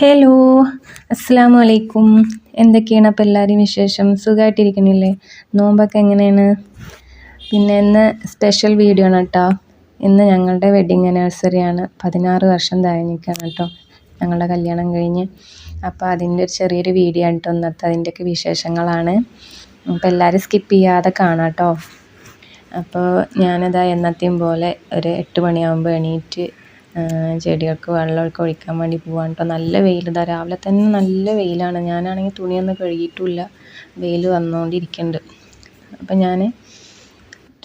Hello അസ്സാം വലൈക്കും എന്തൊക്കെയാണ് അപ്പോൾ എല്ലാവരും വിശേഷം? സുഖമായിട്ടിരിക്കണില്ലേ നോമ്പൊക്കെ എങ്ങനെയാണ്? പിന്നെ ഇന്ന് സ്പെഷ്യൽ വീഡിയോ ആണ് കേട്ടോ. ഇന്ന് ഞങ്ങളുടെ വെഡിങ് ആനിവേഴ്സറിയാണ് പതിനാറ് വർഷം കഴിഞ്ഞിരിക്കുകയാണ് കേട്ടോ. ഞങ്ങളുടെ കല്യാണം കഴിഞ്ഞ്. അപ്പോൾ അതിന്റെ ഒരു ചെറിയൊരു വീഡിയോ ആണ് കേട്ടോ ഇന്നത്തെ. അതിന്റെയൊക്കെ വിശേഷങ്ങളാണ്. അപ്പോൾ എല്ലാവരും സ്കിപ്പ് ചെയ്യാതെ കാണാം കേട്ടോ. അപ്പോൾ ഞാനതാ എന്നത്തെയും പോലെ ഒരു എട്ട് മണിയാകുമ്പോൾ എണീറ്റ് ചെടികൾക്ക് വെള്ളമൊക്കെ ഒഴിക്കാൻ വേണ്ടി പോവാണ് കേട്ടോ നല്ല വെയിൽ ഇതാ. രാവിലെ തന്നെ നല്ല വെയിലാണ്. ഞാനാണെങ്കിൽ തുണിയൊന്നും കഴുകിയിട്ടില്ല. വെയിൽ വന്നുകൊണ്ടിരിക്കുന്നുണ്ട് അപ്പം ഞാൻ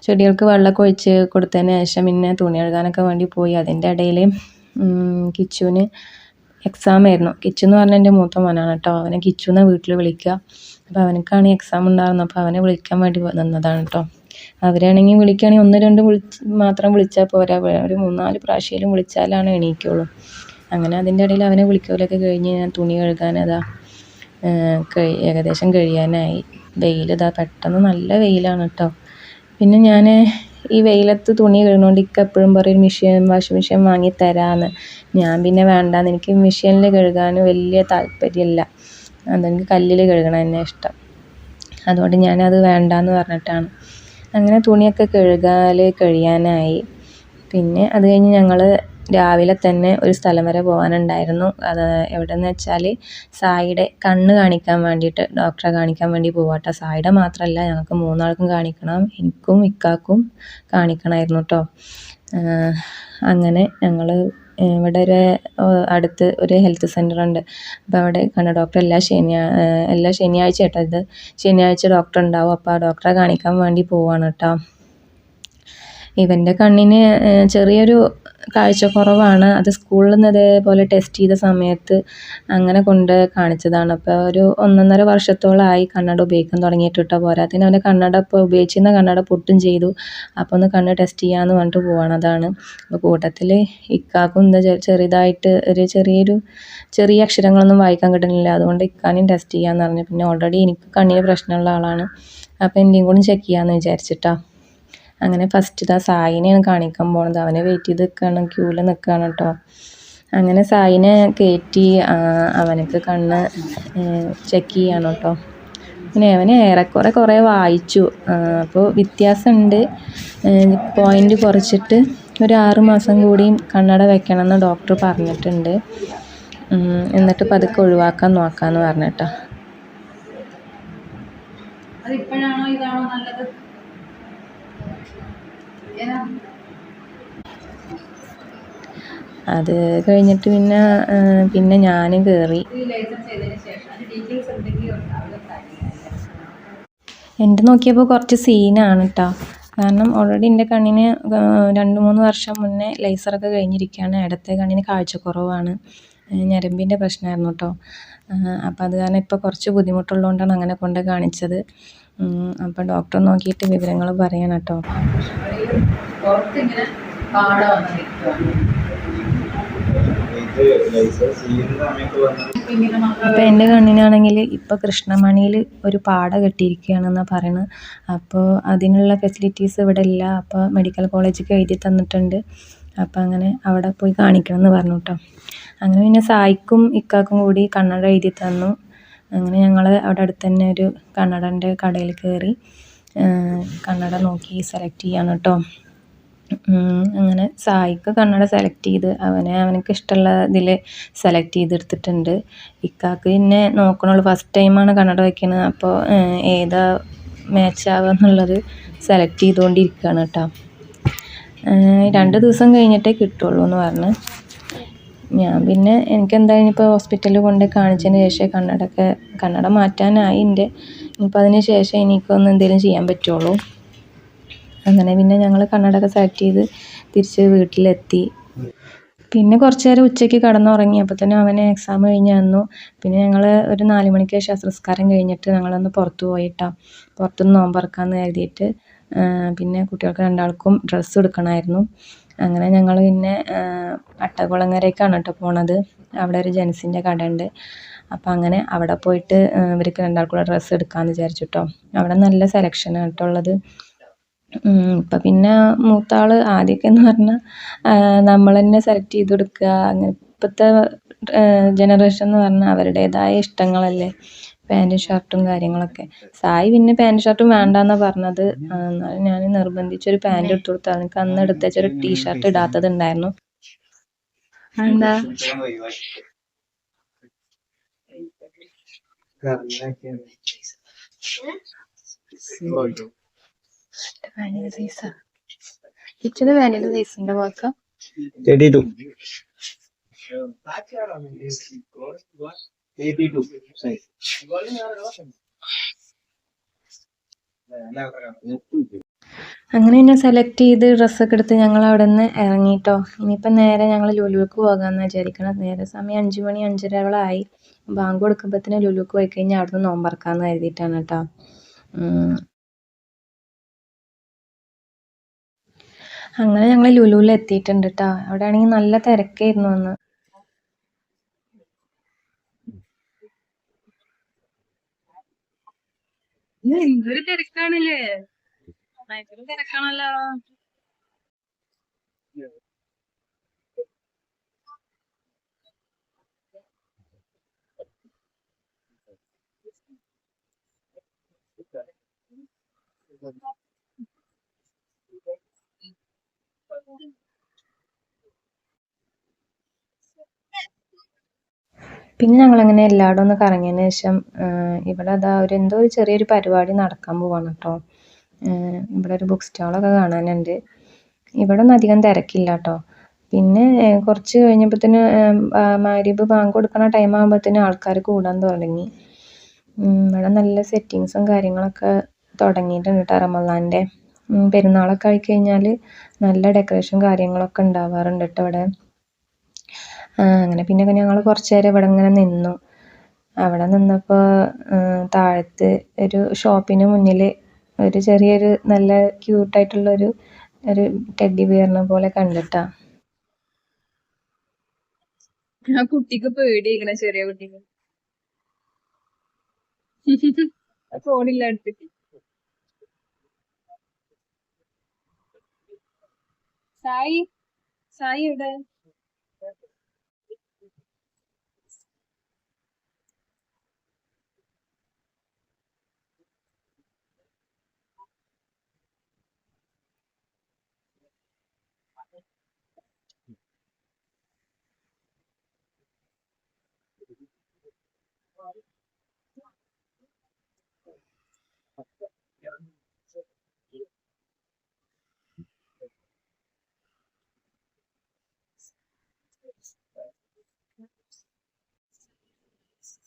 ചെടികൾക്ക് വെള്ളമൊക്കെ ഒഴിച്ച് കൊടുത്തതിന് ശേഷം പിന്നെ തുണി കഴുകാനൊക്കെ വേണ്ടി പോയി. അതിന്റെ ഇടയിൽ കിച്ചുവിന് എക്സാം ആയിരുന്നു. കിച്ചു എന്ന് പറഞ്ഞാൽ എന്റെ മൂത്ത മോനാണ് കേട്ടോ അവനെ കിച്ചു എന്നാണ് വീട്ടിൽ വിളിക്കുക. അപ്പോൾ അവനക്കാണ് എക്സാം ഉണ്ടായിരുന്നു അപ്പോൾ അവനെ വിളിക്കാൻ വേണ്ടി നിന്നതാണ് കേട്ടോ അവരാണെങ്കിൽ വിളിക്കുകയാണെങ്കിൽ ഒന്ന് രണ്ട് വിളിച്ച് മാത്രം വിളിച്ചാൽ പോരാ. ഒരു മൂന്നാൽ പ്രാവശ്യമെങ്കിലും വിളിച്ചാലാണ് എണീക്കുള്ളൂ. അങ്ങനെ അതിന്റെ ഇടയിൽ അവനെ വിളിക്കലൊക്കെ കഴിഞ്ഞ് ഞാൻ തുണി കഴുകാൻ അതാ കഴി ഏകദേശം കഴിയാനായി. വെയിൽ ഇതാ പെട്ടെന്ന് നല്ല വെയിലാണ് കേട്ടോ പിന്നെ ഞാൻ ഈ വെയിലത്ത് തുണി കഴുകുന്നതുകൊണ്ട് ഇക്ക എപ്പോഴും പറയും മെഷീൻ വാഷിംഗ് മെഷീൻ വാങ്ങി തരാമെന്ന് ഞാൻ പിന്നെ വേണ്ടാന്ന്. എനിക്ക് മെഷീനിൽ കഴുകാൻ വലിയ താല്പര്യമില്ല അതെനിക്ക് കല്ലിൽ കഴുകണം തന്നെ ഇഷ്ടം. അതുകൊണ്ട് ഞാനത് വേണ്ടാന്ന് പറഞ്ഞിട്ടാണ്. അങ്ങനെ തുണിയൊക്കെ കഴുകാൽ കഴിയാനായി. പിന്നെ അത് കഴിഞ്ഞ് ഞങ്ങൾ രാവിലെ തന്നെ ഒരു സ്ഥലം വരെ പോകാനുണ്ടായിരുന്നു അത് എവിടെയെന്ന് വെച്ചാൽ സായിയുടെ കണ്ണ് കാണിക്കാൻ വേണ്ടിയിട്ട് ഡോക്ടറെ കാണിക്കാൻ വേണ്ടി പോവാട്ടോ. സായിയുടെ മാത്രമല്ല ഞങ്ങൾക്ക് മൂന്നാൾക്കും കാണിക്കണം. എനിക്കും ഇക്കാക്കും കാണിക്കണമായിരുന്നു കേട്ടോ അങ്ങനെ ഞങ്ങൾ ഇവിടെ ഒരു അടുത്ത് ഒരു ഹെൽത്ത് സെന്റർ ഉണ്ട്. അപ്പോൾ അവിടെ കണ്ണ് ഡോക്ടർ എല്ലാ ശനിയാ എല്ലാ ശനിയാഴ്ച കേട്ടോ ഇത്. ശനിയാഴ്ച ഡോക്ടർ ഉണ്ടാവും. അപ്പോൾ ആ ഡോക്ടറെ കാണിക്കാൻ വേണ്ടി പോവാണ് കേട്ടോ. ഇവന്റെ കണ്ണിന് ചെറിയൊരു കാഴ്ചക്കുറവാണ്. അത് സ്കൂളിൽ നിന്ന് ഇതേപോലെ ടെസ്റ്റ് ചെയ്ത സമയത്ത് അങ്ങനെ കൊണ്ട് കാണിച്ചതാണ്. അപ്പോൾ ഒരു ഒന്നൊന്നര വർഷത്തോളമായി കണ്ണട ഉപയോഗിക്കാൻ തുടങ്ങിയിട്ട് കേട്ടോ പോരാത്തിന് അവന്റെ കണ്ണട ഇപ്പോൾ ഉപയോഗിച്ചിരുന്ന കണ്ണട പൊട്ടും ചെയ്തു. അപ്പോൾ ഒന്ന് കണ്ണ് ടെസ്റ്റ് ചെയ്യാമെന്ന് പറഞ്ഞിട്ട് പോവാണ്. അപ്പോൾ കൂട്ടത്തിൽ ഇക്കാക്കും എന്താ ചെറിയതായിട്ട് ഒരു ചെറിയൊരു ചെറിയ അക്ഷരങ്ങളൊന്നും വായിക്കാൻ കിട്ടുന്നില്ല. അതുകൊണ്ട് ഇക്കാനും ടെസ്റ്റ് ചെയ്യാമെന്ന് പറഞ്ഞു. പിന്നെ ഓൾറെഡി എനിക്ക് കണ്ണിന് പ്രശ്നമുള്ള ആളാണ്. അപ്പോൾ എന്റെയും കൂടി ചെക്ക് ചെയ്യാമെന്ന് വിചാരിച്ചിട്ടാണ് അങ്ങനെ ഫസ്റ്റ് ഇതാ സായിനെയാണ് കാണിക്കാൻ പോണത്. അവനെ വെയിറ്റ് ചെയ്ത് നിൽക്കുകയാണ് ക്യൂവിൽ നിൽക്കുകയാണ് കേട്ടോ അങ്ങനെ സായിനെ കയറ്റി അവനക്ക് കണ്ണ് ചെക്ക് ചെയ്യാണ് കേട്ടോ പിന്നെ അവന് ഏറെക്കുറെ കുറേ വായിച്ചു. അപ്പോൾ വ്യത്യാസമുണ്ട് പോയിന്റ് കുറച്ചിട്ട് ഒരു ആറ് മാസം കൂടിയും കണ്ണട വെക്കണമെന്ന് ഡോക്ടർ പറഞ്ഞിട്ടുണ്ട്. എന്നിട്ട് പതുക്കെ ഒഴിവാക്കാൻ നോക്കാമെന്ന് പറഞ്ഞിട്ടോ ഇതാണോ നല്ലത്? അത് കഴിഞ്ഞിട്ട് പിന്നെ പിന്നെ ഞാനും കയറി എന്റെ നോക്കിയപ്പോൾ കുറച്ച് സീനാണ് കേട്ടോ കാരണം ഓൾറെഡി എന്റെ കണ്ണിന് രണ്ട് മൂന്ന് വർഷം മുന്നേ ലേസറൊക്കെ കഴിഞ്ഞിരിക്കുകയാണ്. ഇടത്തെ കണ്ണിന് കാഴ്ചക്കുറവാണ്. ഞരമ്പിന്റെ പ്രശ്നമായിരുന്നു കേട്ടോ അപ്പോൾ അത് കാരണം ഇപ്പോൾ കുറച്ച് ബുദ്ധിമുട്ടുള്ളതുകൊണ്ടാണ് അങ്ങനെ കൊണ്ട് കാണിച്ചത്. അപ്പോൾ ഡോക്ടർ നോക്കിയിട്ട് വിവരങ്ങൾ പറയണം കേട്ടോ അപ്പോൾ എന്റെ കണ്ണിനാണെങ്കിൽ ഇപ്പോൾ കൃഷ്ണമണിയിൽ ഒരു പാട കെട്ടിയിരിക്കുകയാണെന്നാണ് പറയുന്നത് അപ്പോൾ അതിനുള്ള ഫെസിലിറ്റീസ് ഇവിടെ ഇല്ല അപ്പോൾ മെഡിക്കൽ കോളേജിലേക്ക് എഴുതി തന്നിട്ടുണ്ട്. അപ്പോൾ അങ്ങനെ അവിടെ പോയി കാണിക്കണം എന്ന് പറഞ്ഞു കേട്ടോ അങ്ങനെ പിന്നെ സായിക്കും ഇക്കാക്കും കൂടി കണ്ണട എഴുതി തന്നു. അങ്ങനെ ഞങ്ങൾ അവിടെ അടുത്ത് തന്നെ ഒരു കണ്ണടന്റെ കടയിൽ കയറി. കണ്ണട നോക്കി സെലക്ട് ചെയ്യാണ് കേട്ടോ അങ്ങനെ സായിക്ക് കണ്ണട സെലക്ട് ചെയ്ത് അവനെ അവനക്ക് ഇഷ്ടമുള്ള ഇതിൽ സെലക്ട് ചെയ്തെടുത്തിട്ടുണ്ട്. ഇക്കാക്ക് പിന്നെ നോക്കണുള്ളൂ ഫസ്റ്റ് ടൈമാണ് കണ്ണട വയ്ക്കുന്നത് അപ്പോൾ ഏതാ മാച്ച് ആവുക എന്നുള്ളത് സെലക്ട് ചെയ്തുകൊണ്ടിരിക്കുകയാണ് കേട്ടോ രണ്ട് ദിവസം കഴിഞ്ഞിട്ടേ കിട്ടുള്ളൂ എന്ന് പറഞ്ഞ്. ഞാൻ പിന്നെ എനിക്ക് എന്തായാലും ഇപ്പോൾ ഹോസ്പിറ്റലിൽ കൊണ്ട് കാണിച്ചതിന് ശേഷമേ കണ്ണടയൊക്കെ കണ്ണട മാറ്റാനായി എന്റെ ഇനിയിപ്പോൾ അതിന് ശേഷം എനിക്കൊന്ന് എന്തെങ്കിലും ചെയ്യാൻ പറ്റുള്ളൂ. അങ്ങനെ പിന്നെ ഞങ്ങൾ കണ്ണടയൊക്കെ സെലക്ട് ചെയ്ത് തിരിച്ച് വീട്ടിലെത്തി. പിന്നെ കുറച്ച് നേരം ഉച്ചയ്ക്ക് കിടന്നുറങ്ങി. അപ്പോൾ തന്നെ അവന് എക്സാം കഴിഞ്ഞ് വന്നു. പിന്നെ ഞങ്ങൾ ഒരു നാല് മണിക്ക് ശസ്ത്രസ്കാരം കഴിഞ്ഞിട്ട് ഞങ്ങളൊന്ന് പുറത്ത് പോയിട്ടോ. പുറത്തുനിന്ന് നോമ്പറക്കാമെന്ന് കരുതിയിട്ട് പിന്നെ കുട്ടികൾക്ക് രണ്ടാൾക്കും ഡ്രസ്സ് എടുക്കണമായിരുന്നു. അങ്ങനെ ഞങ്ങൾ പിന്നെ അട്ടകുളങ്ങരയ്ക്കാണ് കേട്ടോ പോണത്. അവിടെ ഒരു ജെൻസിന്റെ കടയുണ്ട്. അപ്പം അങ്ങനെ അവിടെ പോയിട്ട് ഇവർക്ക് രണ്ടാൾക്കുള്ള ഡ്രസ്സ് എടുക്കാമെന്ന് വിചാരിച്ചു കേട്ടോ അവിടെ നല്ല സെലക്ഷനാണ് കേട്ടോ ഉള്ളത്. ഇപ്പം പിന്നെ മൂത്ത ആൾ ആദ്യമൊക്കെ എന്ന് പറഞ്ഞാൽ നമ്മൾ തന്നെ സെലക്ട് ചെയ്ത് കൊടുക്കുക അങ്ങനെ ഇപ്പോഴത്തെ ജനറേഷൻ എന്ന് പറഞ്ഞാൽ അവരുടേതായ ഇഷ്ടങ്ങളല്ലേ. പാന്റും ഷർട്ടും കാര്യങ്ങളൊക്കെ. സായി പിന്നെ പാന്റും ഷർട്ടും വേണ്ടാന്നാ പറഞ്ഞത്. എന്നാലും ഞാൻ നിർബന്ധിച്ചൊരു പാന്റ് എടുത്തു കൊടുത്താൽ എനിക്ക് അന്ന് എടുത്തൊരു ടീ ഷർട്ട് ഇടാത്തത് ഉണ്ടായിരുന്നു. എന്താ വാനില സൈസിന്റെ വാക്ക അങ്ങനെ പിന്നെ സെലക്ട് ചെയ്ത് ഡ്രസ്സൊക്കെ എടുത്ത് ഞങ്ങൾ അവിടെ നിന്ന് ഇറങ്ങിയിട്ടോ ഇനിയിപ്പം നേരെ ഞങ്ങൾ ലുലുക്ക് പോകാമെന്ന് വിചാരിക്കണം നേരെ സമയം അഞ്ച് മണി അഞ്ചരകളായി ബാങ്ക് കൊടുക്കുമ്പോഴത്തേന് ലുലുക്ക് പോയി കഴിഞ്ഞാൽ അവിടെ നിന്ന് നോമ്പറക്കാമെന്ന് കരുതിയിട്ടാണ് കേട്ടോ. അങ്ങനെ ഞങ്ങൾ ലുലുവിൽ എത്തിയിട്ടുണ്ട് കേട്ടോ. അവിടെ ആണെങ്കിൽ നല്ല തിരക്കായിരുന്നു അന്ന്. എന്തൊരു തിരക്കാണല്ലേ? ഭയങ്കര തിരക്കാണല്ലോ. പിന്നെ ഞങ്ങളങ്ങനെ എല്ലായിടും ഒന്ന് കറങ്ങിയതിന് ശേഷം ഇവിടെ അതാ ഒരു എന്തോ ഒരു ചെറിയൊരു പരിപാടി നടക്കാൻ പോവാണ് കേട്ടോ ഇവിടെ ഒരു ബുക്ക് സ്റ്റാളൊക്കെ കാണാനുണ്ട്. ഇവിടെ ഒന്നും അധികം തിരക്കില്ല കേട്ടോ പിന്നെ കുറച്ച് കഴിഞ്ഞപ്പോഴത്തേന് മാരിബ് ബാങ്ക് കൊടുക്കണ ടൈം ആകുമ്പോഴത്തേന് ആൾക്കാർ കൂടാൻ തുടങ്ങി. ഇവിടെ നല്ല സെറ്റിങ്സും കാര്യങ്ങളൊക്കെ തുടങ്ങിയിട്ടുണ്ട് കേട്ടോ റമദാന്റെ പെരുന്നാളൊക്കെ ആയിക്കഴിഞ്ഞാൽ നല്ല ഡെക്കറേഷൻ കാര്യങ്ങളൊക്കെ ഉണ്ടാവാറുണ്ട് കേട്ടോ ഇവിടെ. അങ്ങനെ പിന്നെ ഞങ്ങൾ കുറച്ച് നേരം ഇവിടെ ഇങ്ങനെ നിന്നു. അവിടെ നിന്നപ്പോൾ താഴത്ത് ഒരു ഷോപ്പിന് മുന്നിൽ ഒരു ചെറിയൊരു നല്ല ക്യൂട്ടായിട്ടുള്ളൊരു ഒരു ടെഡ്ഡി ബിയറിനെ പോലെ കണ്ടിട്ടാ. ആ കുട്ടിക്ക് പേടിയിരിക്കണ ചെറിയ കുട്ടിക്ക്. ഫോണില്ല സായി സായി എവിടെ?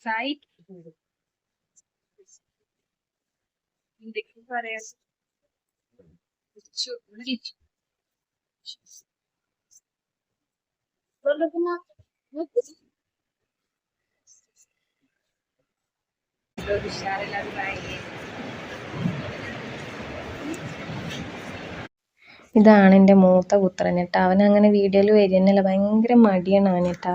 സായി എന്തൊക്കെ പറയാ ഉഷാറില്ലാതെ ഭയങ്കര ഇതാണ് എന്റെ മൂത്ത പുത്രൻ കേട്ടോ. അവൻ അങ്ങനെ വീഡിയോയിൽ വരുന്നില്ല ഭയങ്കര മടിയാണ് അവൻ കേട്ടോ.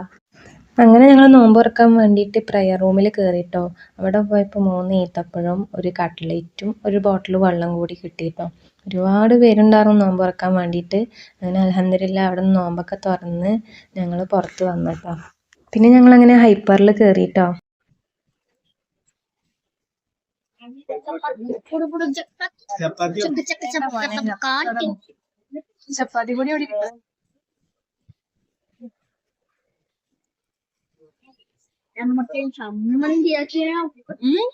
അങ്ങനെ ഞങ്ങൾ നോമ്പ് തുറക്കാൻ വേണ്ടിയിട്ട് പ്രയർ റൂമിൽ കയറിയിട്ടോ അവിടെ പോയപ്പോൾ മൂന്ന് ഈത്തപ്പഴവും ഒരു കട്ട്ലേറ്റും ഒരു ബോട്ടിൽ വെള്ളം കൂടി കിട്ടിയിട്ടോ ഒരുപാട് പേരുണ്ടായിരുന്നു നോമ്പ് തുറക്കാൻ വേണ്ടിയിട്ട് അങ്ങനെ അലഹമില്ല അവിടെ നിന്ന് നോമ്പൊക്കെ തുറന്ന് ഞങ്ങൾ പുറത്ത് വന്നിട്ടോ പിന്നെ ഞങ്ങൾ അങ്ങനെ ഹൈപ്പറിൽ കയറിയിട്ടോ ചപ്പാത്തി പൊടി അവിടെ ഇരിപ്പുണ്ട്. ഉം?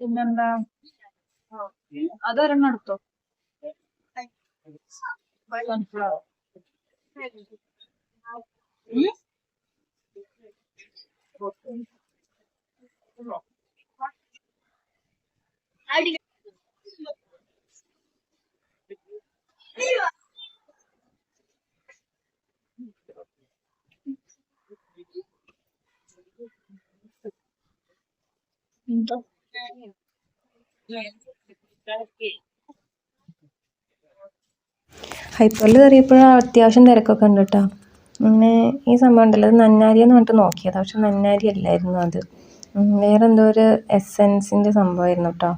പിന്നെന്താ അതൊരെണ്ണം എടുത്തോ Sunflower. ഉം? ഹൈപ്പറിൽ കയറിയപ്പോഴും അത്യാവശ്യം തിരക്കൊക്കെ ഉണ്ട് കേട്ടോ. പിന്നെ ഈ സംഭവം ഉണ്ടല്ലോ അത് നന്നാരി എന്ന് പറഞ്ഞിട്ട് നോക്കിയത് പക്ഷെ നന്നാരി അല്ലായിരുന്നു അത്. വേറെ എന്തോ ഒരു എസെൻസിന്റെ സംഭവമായിരുന്നു കേട്ടോ.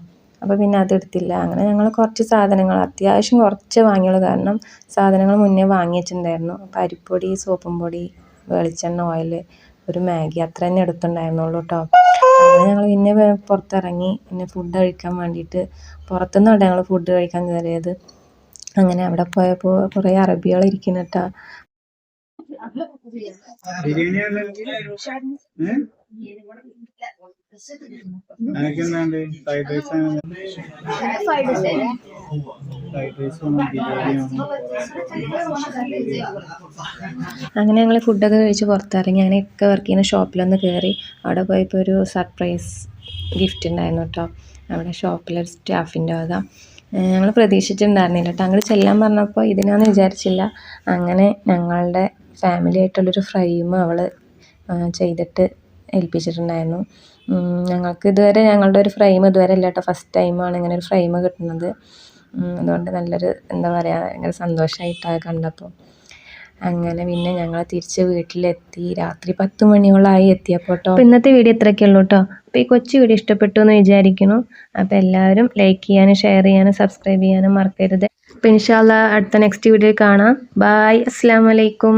അപ്പോൾ പിന്നെ അത് എടുത്തില്ല. അങ്ങനെ ഞങ്ങൾ കുറച്ച് സാധനങ്ങൾ അത്യാവശ്യം കുറച്ച് വാങ്ങിയുള്ളൂ. കാരണം സാധനങ്ങൾ മുന്നേ വാങ്ങിയിട്ടുണ്ടായിരുന്നു. അപ്പോൾ അരിപ്പൊടി സോപ്പും പൊടി വെളിച്ചെണ്ണ ഓയിൽ ഒരു മാഗി അത്ര തന്നെ എടുത്തിട്ടുണ്ടായിരുന്നുള്ളൂ കേട്ടോ അങ്ങനെ ഞങ്ങൾ പിന്നെ പുറത്തിറങ്ങി പിന്നെ ഫുഡ് കഴിക്കാൻ വേണ്ടിയിട്ട് പുറത്തുനിന്നാണ് ഞങ്ങൾ ഫുഡ് കഴിക്കാൻ കയറിയത്. അങ്ങനെ അവിടെ പോയപ്പോൾ കുറേ അറബികൾ ഇരിക്കുന്നു കേട്ടോ എനിക്കെന്താണ്ട് ഫ്രൈഡ് റൈസ് ബിരിയാണിയും അങ്ങനെ ഞങ്ങൾ ഫുഡൊക്കെ കഴിച്ച് പുറത്തിറങ്ങി. അങ്ങനെ ഒക്കെ വർക്ക് ചെയ്യുന്ന ഷോപ്പിലൊന്ന് കയറി അവിടെ പോയപ്പോൾ ഒരു സർപ്രൈസ് ഗിഫ്റ്റ് ഉണ്ടായിരുന്നു കേട്ടോ അവിടെ ഷോപ്പിലെ സ്റ്റാഫിന്റെ വക. ഞങ്ങൾ പ്രതീക്ഷിച്ചിട്ടുണ്ടായിരുന്നില്ല കേട്ടോ അങ്ങോട്ട് ചെല്ലാൻ പറഞ്ഞപ്പോൾ ഇതിനാന്ന് വിചാരിച്ചില്ല. അങ്ങനെ ഞങ്ങളുടെ ഫാമിലി ആയിട്ടുള്ളൊരു ഫ്രെയിം അവൾ ചെയ്തിട്ട് ഏൽപ്പിച്ചിട്ടുണ്ടായിരുന്നു. ഞങ്ങൾക്ക് ഇതുവരെ ഞങ്ങളുടെ ഒരു ഫ്രെയിം ഇതുവരെ ഇല്ല കേട്ടോ. ഫസ്റ്റ് ടൈമാണ് ഇങ്ങനെ ഒരു ഫ്രെയിം കിട്ടുന്നത്. അതുകൊണ്ട് നല്ലൊരു എന്താ പറയുക ഭയങ്കര സന്തോഷമായിട്ടാണ് കണ്ടപ്പോൾ അങ്ങനെ പിന്നെ ഞങ്ങൾ തിരിച്ച് വീട്ടിലെത്തി. രാത്രി പത്ത് മണിയോളമായി എത്തിയപ്പോൾ കേട്ടോ ഇന്നത്തെ വീഡിയോ ഇത്രയൊക്കെ ഉള്ളൂ കേട്ടോ അപ്പോൾ ഈ കൊച്ചു വീഡിയോ ഇഷ്ടപ്പെട്ടു എന്ന് വിചാരിക്കുന്നു. അപ്പോൾ എല്ലാവരും ലൈക്ക് ചെയ്യാനും ഷെയർ ചെയ്യാനും സബ്സ്ക്രൈബ് ചെയ്യാനും മറക്കരുത്. അപ്പോൾ ഇൻഷാല്ല അടുത്ത നെക്സ്റ്റ് വീഡിയോ കാണാം. ബായ് അസ്സാം വലൈക്കും